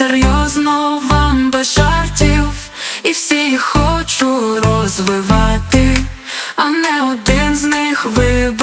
серйозно вам без жартів. І всі хочу розвивати, а не один з них вибрати.